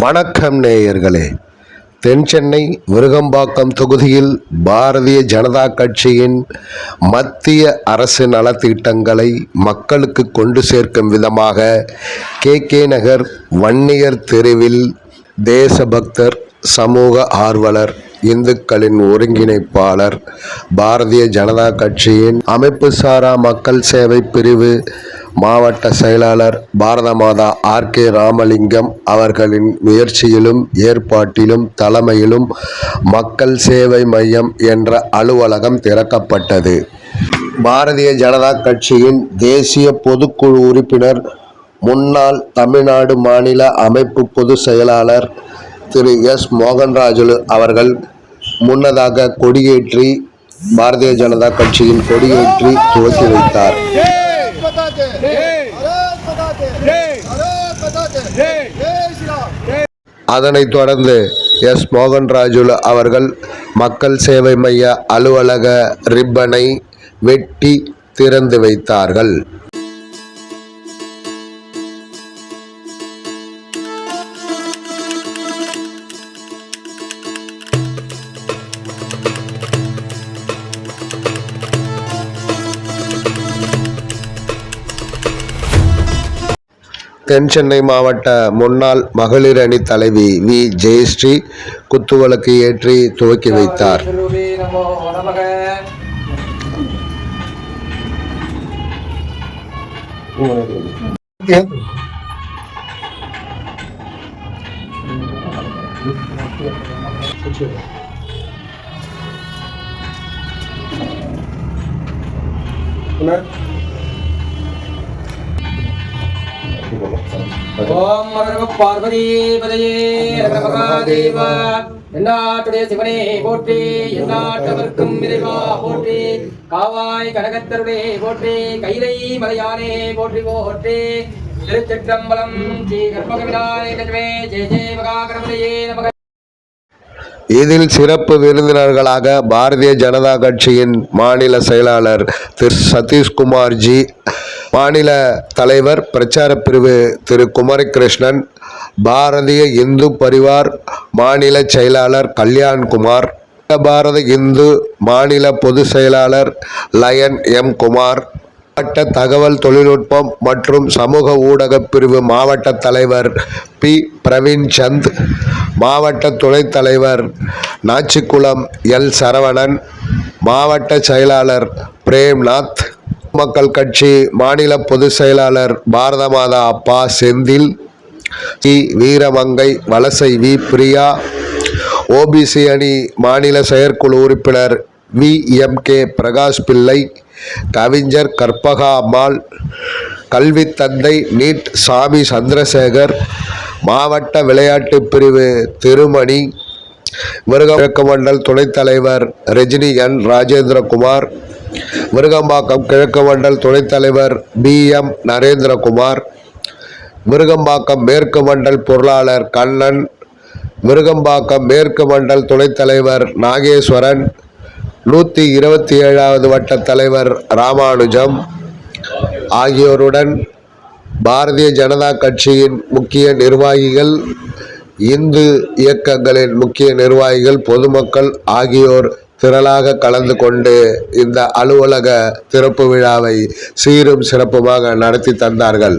வணக்கம் நேயர்களே. தென் சென்னை விருகம்பாக்கம் தொகுதியில் பாரதிய ஜனதா கட்சியின் மத்திய அரசு நலத்திட்டங்களை மக்களுக்கு கொண்டு சேர்க்கும் விதமாக கே. கே. நகர் வன்னியர் தெருவில் தேசபக்தர் சமூக ஆர்வலர் இந்துக்களின் ஒருங்கிணைப்பாளர் பாரதிய ஜனதா கட்சியின் அமைப்பு சாரா மக்கள் சேவை பிரிவு மாவட்ட செயலாளர் பாரத மாதா ஆர் கே ராமலிங்கம் அவர்களின் முயற்சியிலும் ஏற்பாட்டிலும் தலைமையிலும் மக்கள் சேவை மையம் என்ற அலுவலகம் திறக்கப்பட்டது. பாரதிய ஜனதா கட்சியின் தேசிய பொதுக்குழு உறுப்பினர் முன்னாள் தமிழ்நாடு மாநில அமைப்பு பொதுச் செயலாளர் திரு எஸ் மோகன்ராஜுலு அவர்கள் முன்னதாக கொடியேற்றி பாரதிய ஜனதா கட்சியின் கொடியேற்றி துவக்கி வைத்தார். அதனைத் தொடர்ந்து எஸ். மோகன் ராஜுலு அவர்கள் மக்கள் சேவை மைய அலுவலக ரிப்பனை வெட்டி திறந்து வைத்தார்கள். தென்சென்னை மாவட்ட முன்னாள் மகளிர் அணி தலைவி வி. ஜெயஸ்ரீ குத்துவிளக்கு ஏற்றி துவக்கி வைத்தார். என்ன? ஓம் மகரவ பார்வதி பதையே மகாதேவ எந்நாட்டுடைய சிவனே போற்றி எந்நாட்டவர்க்கும் இறைவா போற்றி காவாய் கனகத்தருளே போற்றி கைலை மலையானே போற்றி போற்றி. திருச்சிற்றம்பலம் ஸ்ரீ விநாயகமே ஜெய ஜெய மகாகணபதியே நமக. இதில் சிறப்பு விருந்தினர்களாக பாரதிய ஜனதா கட்சியின் மாநில செயலாளர் திரு சதீஷ்குமார்ஜி மாநில தலைவர் பிரச்சார பிரிவு திரு. குமரிகிருஷ்ணன் பாரதிய இந்து பரிவார் மாநில செயலாளர் கல்யாண்குமார் பாரத இந்து மாநில பொதுச் செயலாளர் லயன் எம். குமார் மாவட்ட தகவல் தொழில்நுட்பம் மற்றும் சமூக ஊடக பிரிவு மாவட்ட தலைவர் பி. பிரவீன் சந்த் மாவட்ட துணைத் தலைவர் நாச்சிக்குளம் எல். சரவணன் மாவட்ட செயலாளர் பிரேம்நாத் மக்கள் கட்சி மாநில பொதுச் செயலாளர் பாரத மாதா அப்பா செந்தில் சி. வீரமங்கை வலசை வி. பிரியா ஓபிசி அணி மாநில செயற்குழு உறுப்பினர் வி. எம். கே. பிரகாஷ் பிள்ளை கவிஞர் கற்பகா அம்மாள் கல்வி தந்தை நீட் சாமி சந்திரசேகர் மாவட்ட விளையாட்டு பிரிவு திருமணி விருகம்பக்கம் மண்டல் துணைத் தலைவர் ரஜினி என். ராஜேந்திரகுமார் விருகம்பாக்கம் கிழக்கு மண்டல் துணைத் தலைவர் பி எம் நரேந்திரகுமார் விருகம்பாக்கம் மேற்கு மண்டல் பொருளாளர் கண்ணன் விருகம்பாக்கம் மேற்கு மண்டல் துணைத் தலைவர் நாகேஸ்வரன் நூற்றி இருபத்தி ஏழாவது வட்ட தலைவர் ராமானுஜம் ஆகியோருடன் பாரதிய ஜனதா கட்சியின் முக்கிய நிர்வாகிகள் இந்து இயக்கங்களின் முக்கிய நிர்வாகிகள் பொதுமக்கள் ஆகியோர் திரளாக கலந்து கொண்டு இந்த அலுவலக திறப்பு விழாவை சீரும் சிறப்புமாக நடத்தி தந்தார்கள்.